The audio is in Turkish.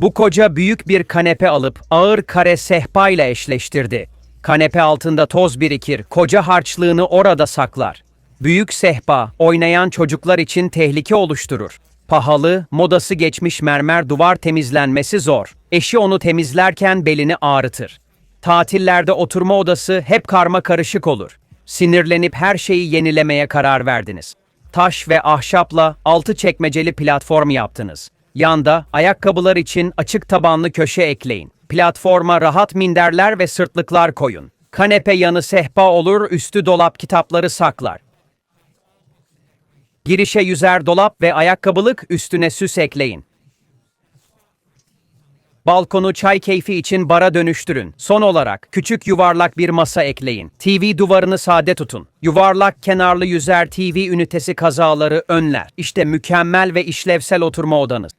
Bu koca büyük bir kanepe alıp ağır kare sehpa ile eşleştirdi. Kanepe altında toz birikir, koca harçlığını orada saklar. Büyük sehpa, oynayan çocuklar için tehlike oluşturur. Pahalı, modası geçmiş mermer duvar temizlenmesi zor. Eşi onu temizlerken belini ağrıtır. Tatillerde oturma odası hep karma karışık olur. Sinirlenip her şeyi yenilemeye karar verdiniz. Taş ve ahşapla altı çekmeceli platform yaptınız. Yanda ayakkabılar için açık tabanlı köşe ekleyin. Platforma rahat minderler ve sırtlıklar koyun. Kanepe yanı sehpa olur, üstü dolap kitapları saklar. Girişe yüzer dolap ve ayakkabılık üstüne süs ekleyin. Balkonu çay keyfi için bara dönüştürün. Son olarak küçük yuvarlak bir masa ekleyin. TV duvarını sade tutun. Yuvarlak kenarlı yüzer TV ünitesi kazaları önler. İşte mükemmel ve işlevsel oturma odanız.